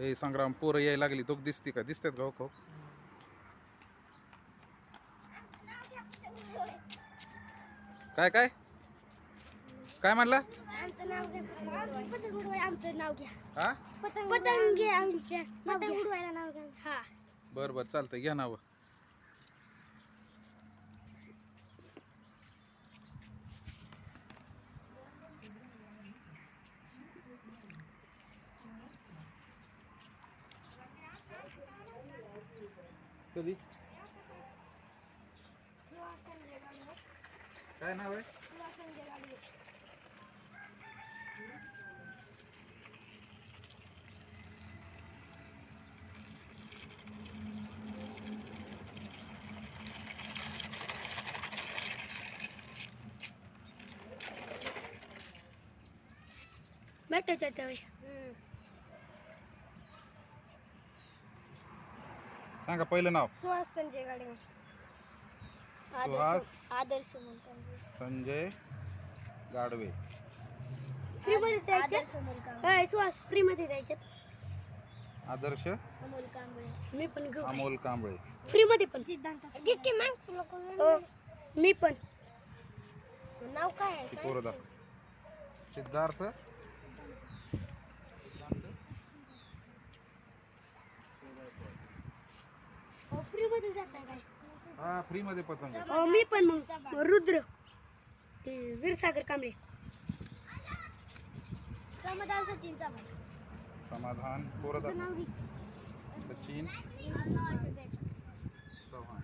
हे संग्राम पोरं यायला लागली तो दिसते का? दिसतात का हो हो काय काय? काय म्हणला? आमचं नाव घ्या. पतंग उडवाय आमचं नाव घ्या. हा? पतंग पतंग घ्या आमच्या. पतंग उडवायला नाव घ्या. हा. बरं बरं चालतंय. घ्या नाव. काय नाव आहे? भेटायचं त्यावेळी सांगा पहिलं नाव. सुहास संजय गाडे सुहास. आदर्श संजय गाडवे. फ्री मध्ये द्यायचे? सुहास फ्री मध्ये द्यायचे. आदर्श? अमोल कांबळे. मी पण घेऊ अमोल कांबळे. फ्री मध्ये पण किती हो मी पण. नाव काय आहे? ती पोरं दाखव सिद्धार्थ? फ्री मध्ये जाताय काय? हा फ्री मध्ये पतंग. आहे. मी पण मग. रुद्र. ते वीरसागर कांबळे. समाधान सचिन समाधान सचिन. चव्हाण.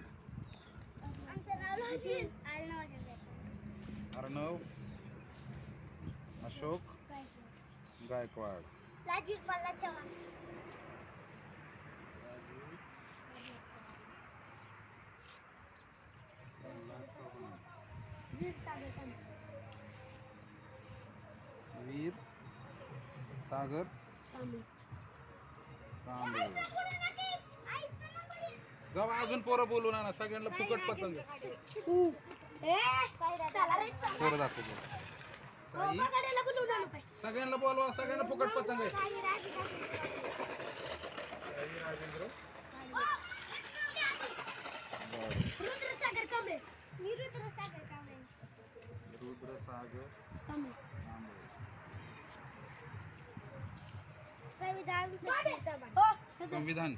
अर्णव. अशोक. गायकवाड. वीरसागर कांबळे वीर सागर. कांबळे जाऊ अजून पोरं बोलू ना सगळ्यांना फुकट पतंग. पोरं दाखव. हो. सगळ्यांना बोलवा सगळ्यांना फुकट पतंग आहे. बरं. रुद्रसागर कांबळे रुद्रसागर कांबळे रुद्र सागर कांबळे कांबळे संविधान हो. संविधान.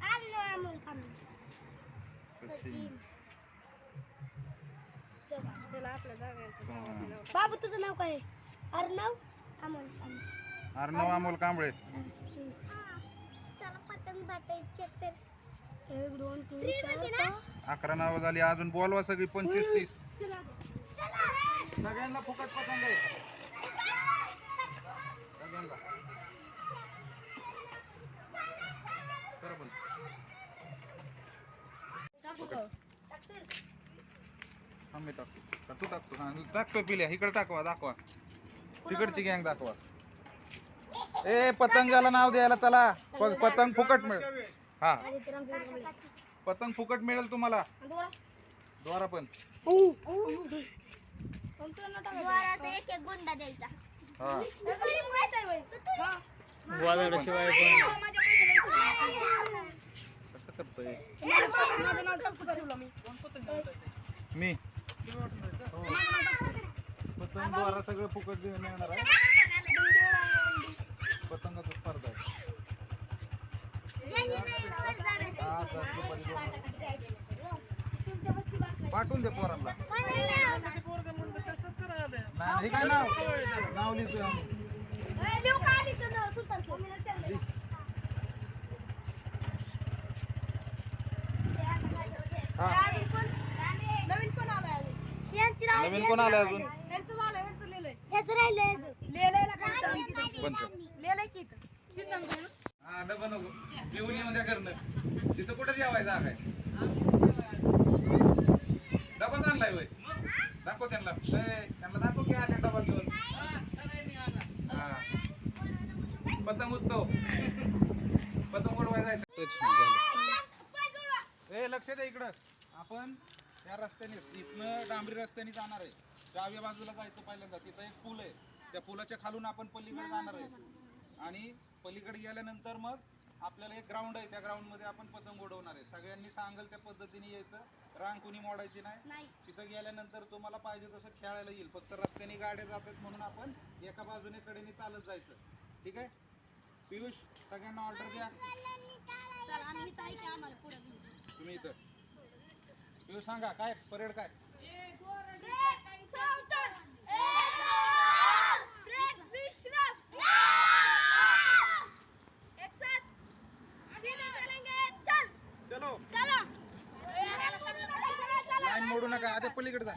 बाबू तुझं नाव काय? आहे? अर्णव अमोल कांबळे अर्णव अमोल कांबळे. अकरा नावं झाली अजून बोलवा सगळी पंचवीस तीस. सगळ्यांना फुकट पतंग. आहे सगळ्यांना करा बंद. मी टाकतो. तू टाकतो? हा टाकतो पिल्या. इकडे टाकवा दाखवा. तिकडची गँग दाखवा. ए पतंगाला नाव द्यायला चला. प- पतंग फुकट मिळेल हा. पतंग फुकट मिळेल तुम्हाला. द्वारा पण. द्वाराचा एक एक गुंडा द्यायचा. हा. वादळाशिवाय करतोय. मी? हो. पतंग द्वारा सगळं फुकट देऊन येणार आहे. पतंगाची स्पर्धा आहे. पाठवून दे पोरांना. नाही काय नाव? नाव लिहितोय आम्ही. नवीन कोण आलाय नवीन कोण आलं अजून? ह्याचं झालं ह्याचं लिहिलंय. ह्याचं राहिलंय अजून. लिहिलंय पंच लिहिलंय की इथं. सिद्धांत हा डबा नको. जेवण येऊन द्या करणं तिथं कुठं जेवायचं जागा आहे? डबाच आणलाय वय दाखव त्यांना. त्यांना दाखव की आले डबा घेऊन. हा. पतंग उत्सव पतंग उडवाय ए लक्ष द्या इकडं. आपण त्या रस्त्याने इथनं डांबरी रस्त्याने जाणार आहे. डाव्या बाजूला जायचं पहिल्यांदा. तिथं एक पूल आहे. त्या पुलाच्या खालून आपण पलीकडे जाणार आहे. आणि पलीकडे गेल्यानंतर मग आपल्याला एक ग्राउंड आहे. त्या ग्राउंडमध्ये आपण पतंग उडवणार आहे. सगळ्यांनी सांगेल त्या पद्धतीने यायचं. रांग कुणी मोडायची नाही. नाही. तिथं गेल्यानंतर तुम्हाला पाहिजे तसं खेळायला येईल. फक्त रस्त्याने गाड्या जातात म्हणून आपण एका बाजूने कडेने चालत जायचं. ठीक आहे? पियुष सगळ्यांना ऑर्डर द्या. तुम्ही इथं. तुम्ही सांगा काय परेड काय? चलो. लाईन मोडू नका आता पलीकडे जा.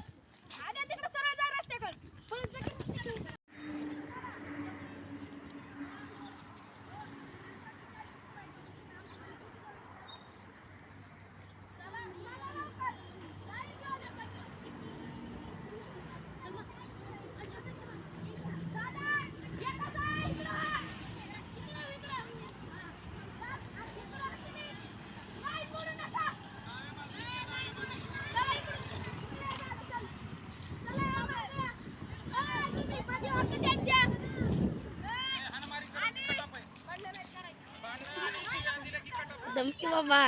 दमकी बाबा.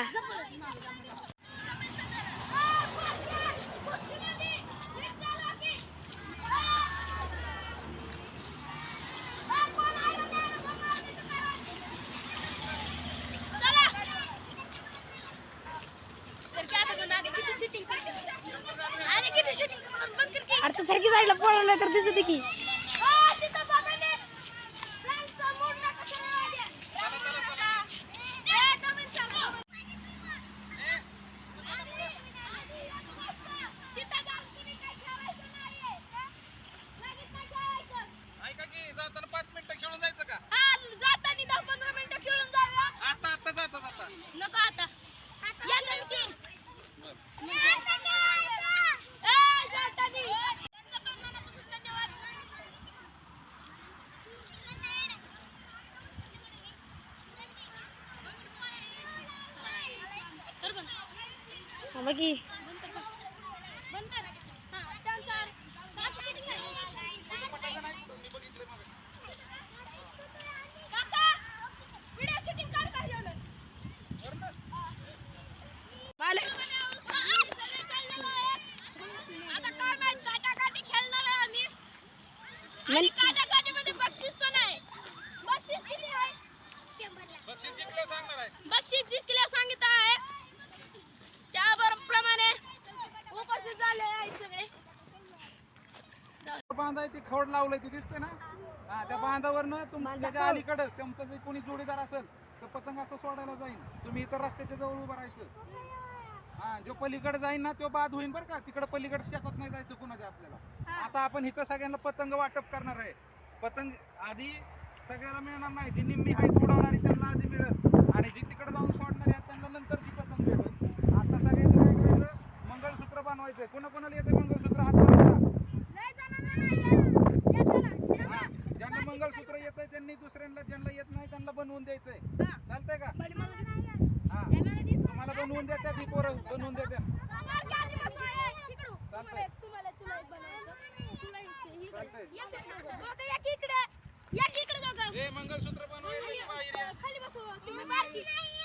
आता सारखी जायला पळवलं तर दिसत की ऐका की जाताना पाच मिनिटं खेळून जायचं का जातानी दहा पंधरा मिनिटं खेळून जाऊया आता आता जाता जाता नको आता या नक्की बघी आणि काटाकाटीमध्ये बक्षीस पण आहे बक्षीस किती आहे बक्षीस जिंकलं सांगणार आहे बक्षीस जिंकल्या सांगितलं आहे त्याप्रमाणे उपस्थित झाले आहेत सगळे बांधाय ती खोड लावलंय ती दिसते ना? हा त्या बांधावरनं तुम त्याच्या अलीकडच तुमचं जे कोणी जोडीदार असेल तर पतंग असं सोडायला जाईल तुम्ही इतर रस्त्याच्या जवळ उभं राहायचं. हा जो पलीकडे जाईल ना तो बाद होईल बरं का. तिकडे पलीकडे शेतात नाही जायचं कुणाच्या आपल्याला. आता आपण इथं सगळ्यांना पतंग वाटप करणार आहे. पतंग आधी सगळ्याला मिळणार नाही. जी निम्मी हाईट उडवणारी त्यांना आधी मिळत आणि जी तिकडे जाऊन सोडणारी त्यांना नंतरची पतंग मिळत आता सगळ्यांनी काय करायचं? मंगळसूत्र बनवायचं कोणा कोणाला येते मंगळसूत्र? हात ज्यांना मंगळसूत्र येत आहे त्यांनी दुसऱ्यांना ज्यांना येत नाही त्यांना बनवून द्यायचंय. चालतंय का? हा. तुम्हाला बनवून देतात ही पोरं बनवून देतात चालतंय. खाली हे मंगळसूत्र बनवायचं बाहेर या. बसवा. तुम्ही बारकी.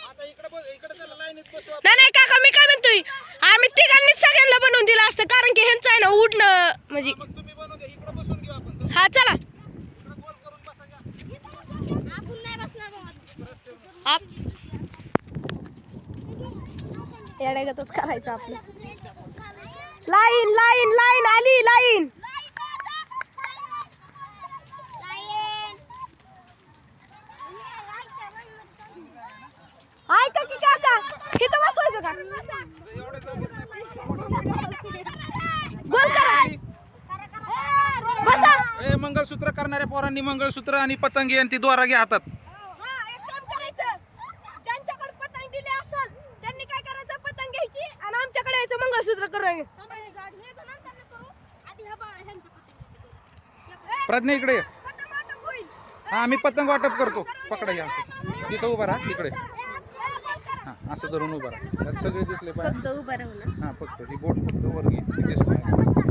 आता इकडे बस इकडे त्याला लाईनीत बसवा नाही नाही काका मी काय म्हणतोय? आम्ही तिघांनीच सगळ्यांना बनवून दिलं असतं कारण की ह्यांचं आहे ना उठणं म्हणजे मग तुम्ही बनवू द्या. इकडे बसून घेऊ आपण. हा चला. इकडे येड्यागतच करायचं आपलं. लाईन लाईन लाईन आली लाईन. ऐका की काका किती बसवायचं का? गोल करा ए मंगळसूत्र करणाऱ्या पोरांनी मंगळसूत्र आणि पतंगी ती द्वारा घ्या हातात. हा एक काम करायचं. ज्यांच्याकडे पतंग दिली असेल त्यांनी काय करायचं? पतंग घ्यायची आणि आमच्याकडे यायचं मंगळसूत्र प्रज्ञा इकडे ये. हा मी पतंग वाटप करतो. पकडा या असं. इथं उभा राहा इकडे. हा असं धरून उभा राहा. त्यात सगळे दिसले पाहिजे. फक्त उभा राहू ना. हा फक्त ही बोट फक्त वर घे. ती दिसणार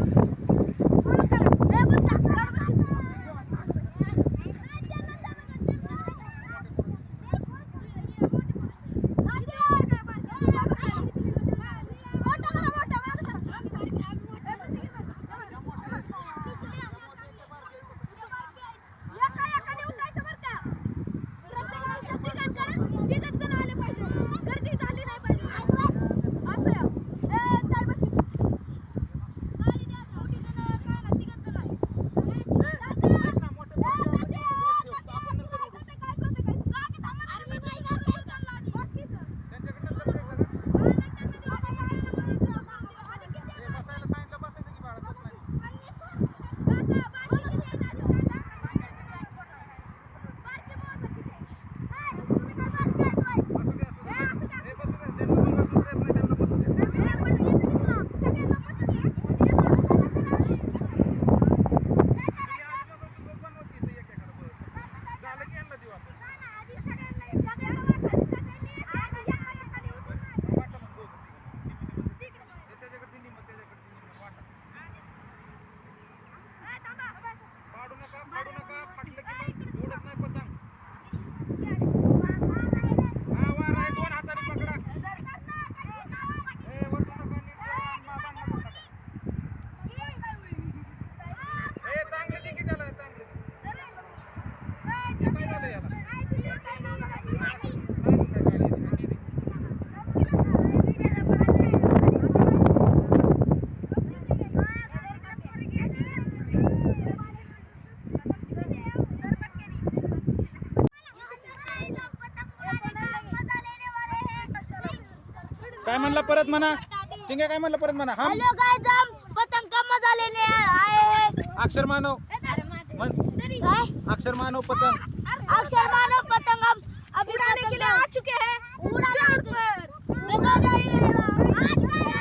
काय म्हणला परत म्हणा? चिंगे काय म्हणलं परत म्हणा? हा पतंग अक्षर मानव. अक्षर मानव पतंग. अक्षर मानव पतंग अभिमान के लिए आ चुके हैं। आज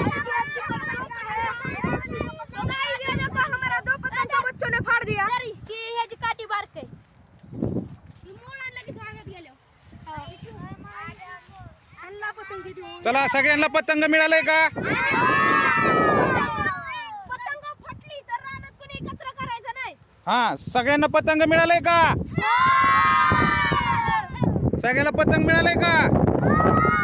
सगळ्यांना पतंग मिळालंय का? हा सगळ्यांना पतंग मिळालंय का? सगळ्यांना पतंग मिळालंय का?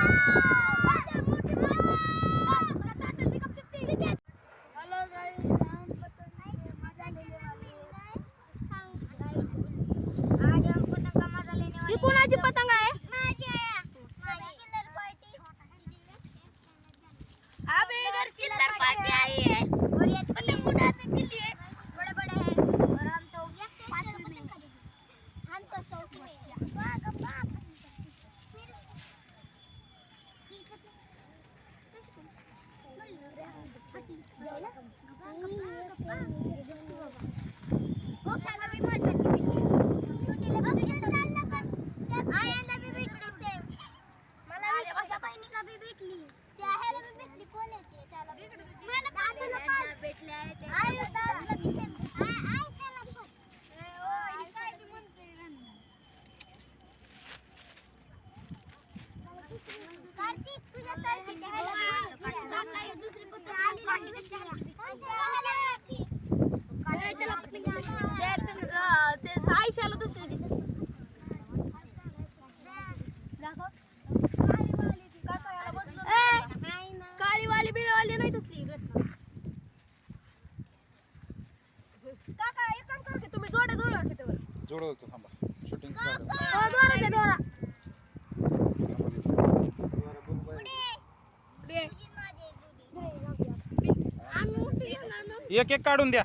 एक एक काढून द्या.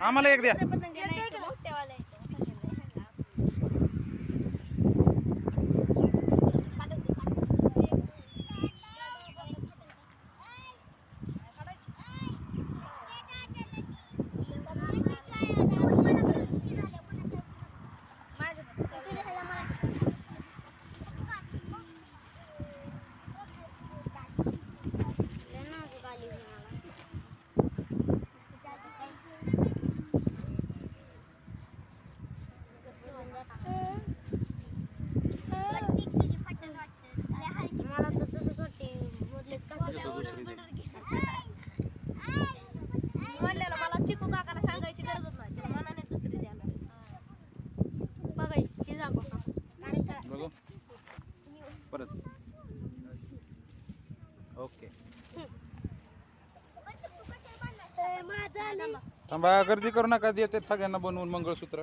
आम्हाला एक द्या. थांबा गर्दी करू नका येते सगळ्यांना बनवून मंगळसूत्र.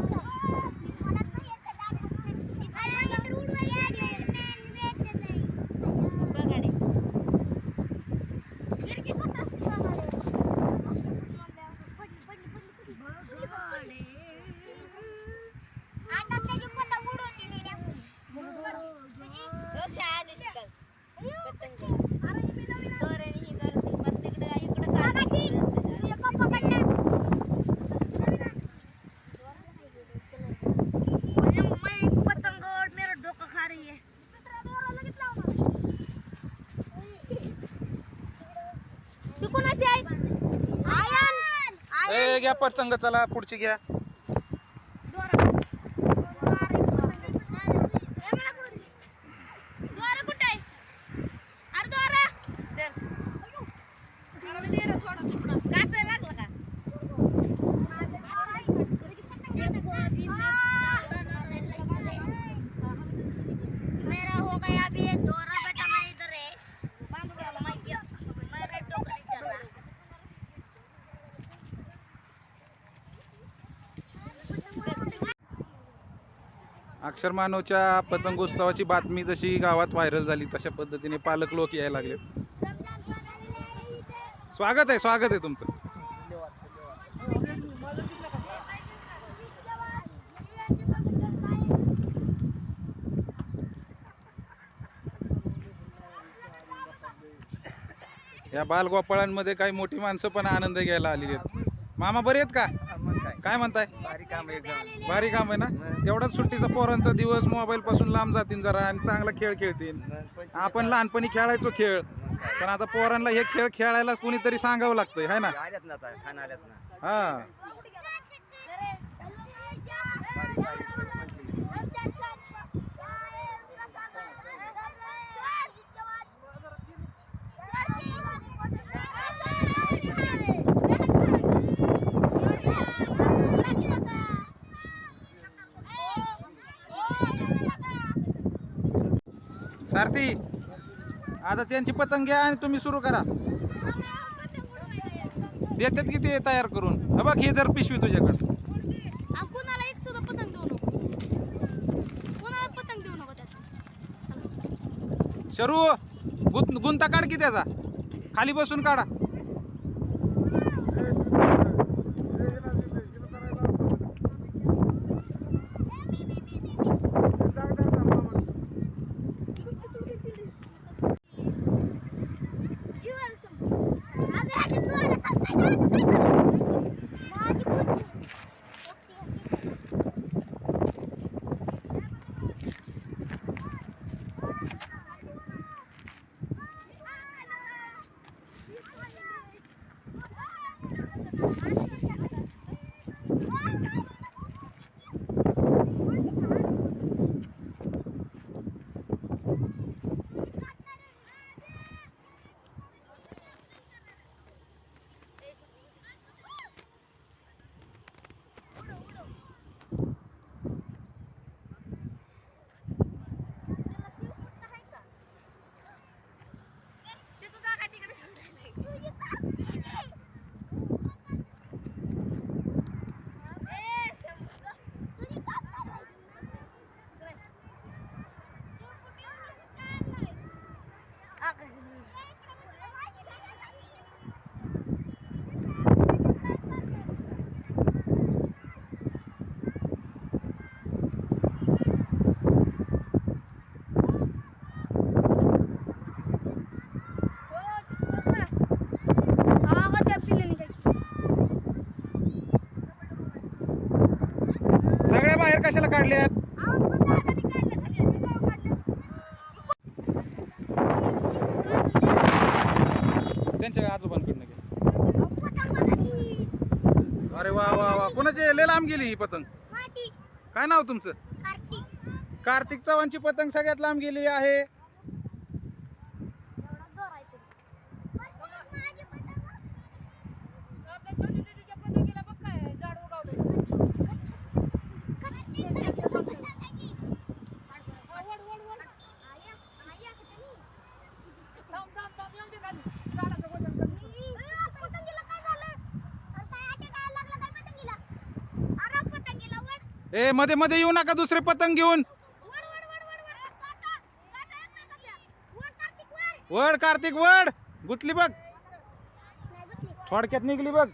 ती कोणाची आहे आयन. आयन. घ्या पटसंग चला पुढची घ्या. अक्षर मानवच्या पतंगोत्सवाची बातमी जशी गावात व्हायरल झाली तशा पद्धतीने पालक लोक यायला लागले. स्वागत आहे स्वागत आहे तुमचं. या बालगोपाळांमध्ये काही मोठी माणसं पण आनंद घ्यायला आलेली आहेत. मामा बरे आहेत का? काय म्हणताय? भारी काम आहे एकदम. भारी काम आहे ना? तेवढाच सुट्टीचा पोरांचा दिवस मोबाईल पासून लांब जातील जरा आणि चांगला खेळ खेळतील आपण लहानपणी खेळायचो खेळ. पण आता पोरांना हे खेळ खेळायलाच कोणीतरी सांगावं लागतंय है ना? आल्यात ना आता खाना आल्यात ना. हा. सारथी आता त्यांची पतंग घ्या आणि तुम्ही सुरू करा. देतात की ते तयार करून? हा बघ हे जर पिशवी तुझ्याकडं. कुणाला एक सुद्धा पतंग देऊ नको. कुणाला पतंग देऊ नको शरू गुंत गुंता काढ की त्याचा? खाली बसून काढा चिकू काका तिकडे सगळ्या बाहेर कशाला काढल्यात त्यांच्या आजोबांकडनं घे. अरे वा वा वा. कोणाची? लय लांब गेली ही पतंग. काय नाव तुमचं? कार्तिक चव्हाणची पतंग सगळ्यात लांब गेली आहे. ए मध्ये मध्ये येऊ नका दुसरे पतंग घेऊन. वड कार्तिक वड. गुतली बघ. थोडक्यात निघली बघ.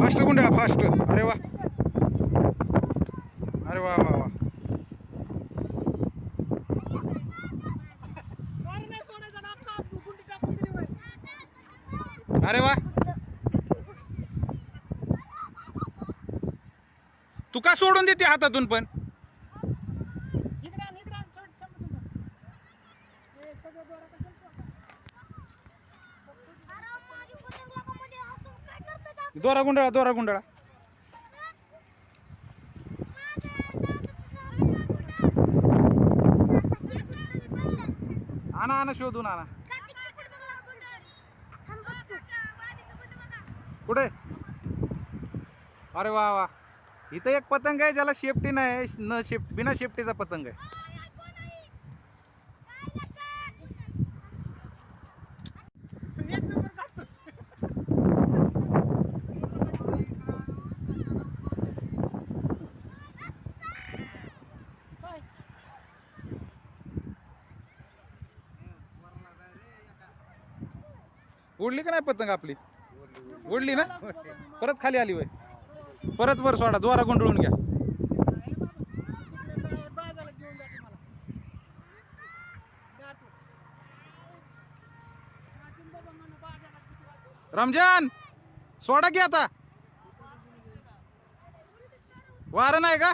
फास्ट गुंडाळा फास्ट अरे वा अरे वा वा वा अरे वा तू का सोडून देते हातातून पण? दोरा गुंडाळा दोरा गुंडाळा. आणा आणा शोधून आणा. कुठे? अरे वा वा. इथं एक पतंग आहे ज्याला शेपटी नाही न शेप बिना शेपटीचा पतंग आहे. उडली का नाही पतंग आपली? उडली ना? परत खाली आली वय. परत वर सोडा द्वारा गोंधळून घ्या. रमजान सोडा की आता. वारं नाही का?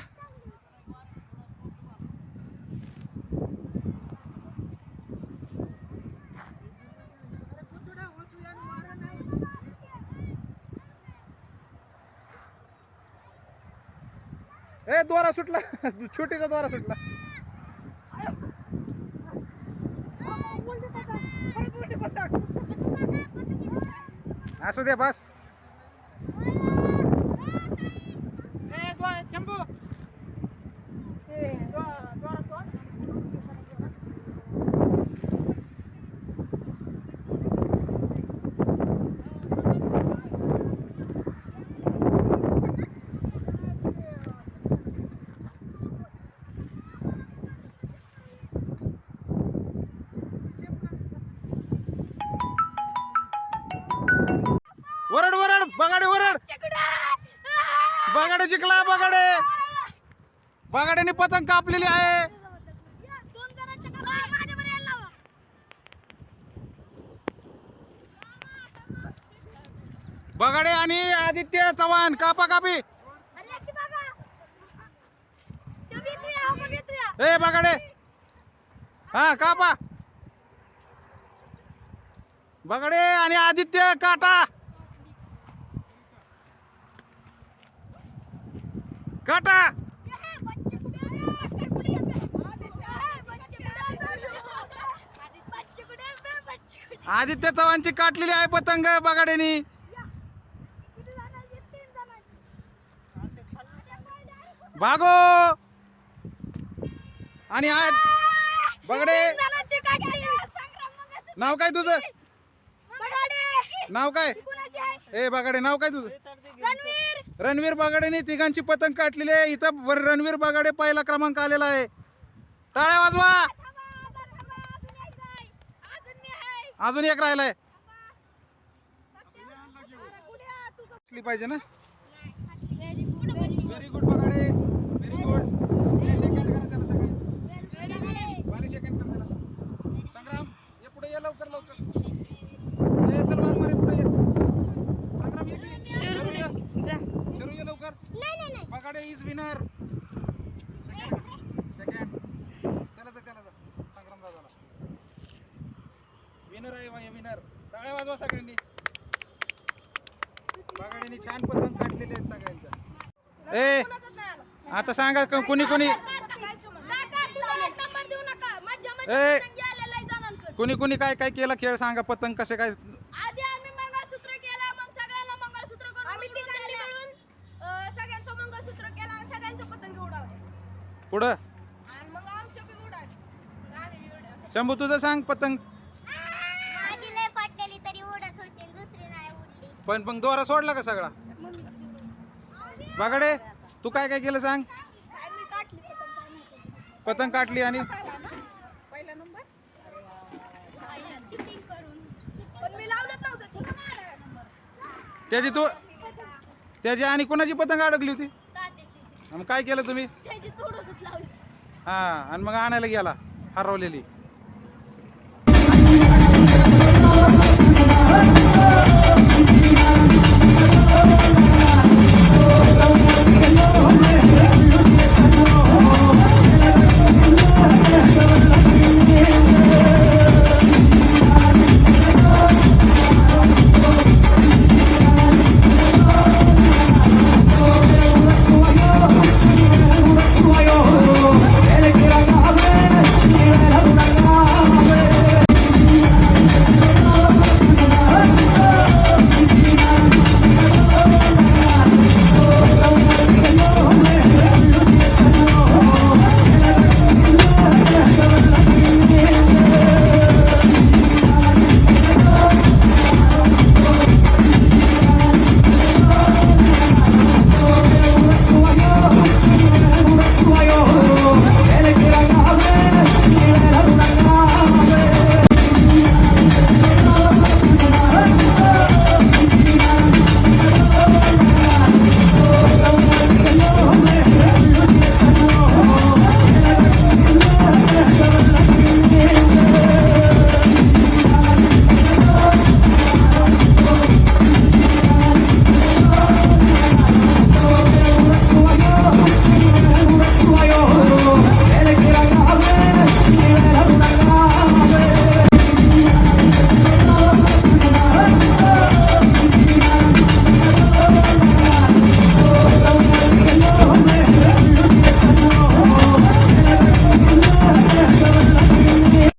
ए द्वारा सुटला. छोटीचा द्वारा सुटला. असू दे बस. बगाडे वरड बगाडे जिंकला बगाडे. बगाड्याने पतंग कापलेली आहे. बगाडे आणि आदित्य चव्हाण कापा कापी ए बगाडे. हा कापा. बगाडे आणि आदित्य काटा. काटा! आदित्य चव्हाणची काटलेली आहे पतंग बगाड्यानी. भागो! आणि आज बगडे! नाव काय तुझं? नाव काय? ए बगाडे नाव काय तुझं? रणवीर बागाडेने तिघांची पतंग काटलेली आहे. इथं वर रणवीर बागाडे पहिला क्रमांक आलेला आहे. टाळ्या वाजवा. अजून एक राहिलाय. पाहिजे ना very good Bagade very good second करा त्याला सगळे पाणी सेकंड कर त्याला संग्राम ये पुढे ये लवकर लवकर ए चल वाघ मारे पुढे ये संग्राम ये की शरू ये शरू ये बगाडे इज विनर सेकंड त्याला जा त्याला जा. संग्राम दादाला. विनर आहे विनर टाळ्या वाजवा सगळ्यांनी. छान पतंग काढलेले आहेत सगळ्यांच्या. ए आता सांगा क- कोणी कोणी? ए. कोणी कोणी काय काय केलं? खेळ सांगा पतंग कसे काय आधी आम्ही मंगळसूत्र केलं मग सगळ्यांना मंगळसूत्र करून आम्ही तिघांनी मिळून अं, सगळ्यांचं मंगळसूत्र केलं आणि सगळ्यांच्या पतंगी उडावल्या पुढं आणि मग आमच्या बी उडाली आम्ही बी उडावल्या. शंभू तुझं सांग पतंग माझी लय फाटलेली तरी उडत होती. आणि दुसरी नाही उडली. पण मग दोरा सोडला का सगळा? बगाडे तू काय काय केलं सांग? पतंग. पतंग काढली आणि? पण त्याची तू त्याची आणि कोणाची पतंग अडकली होती? मग काय केलं तुम्ही? हां आणि मग आणायला गेला हरवलेली.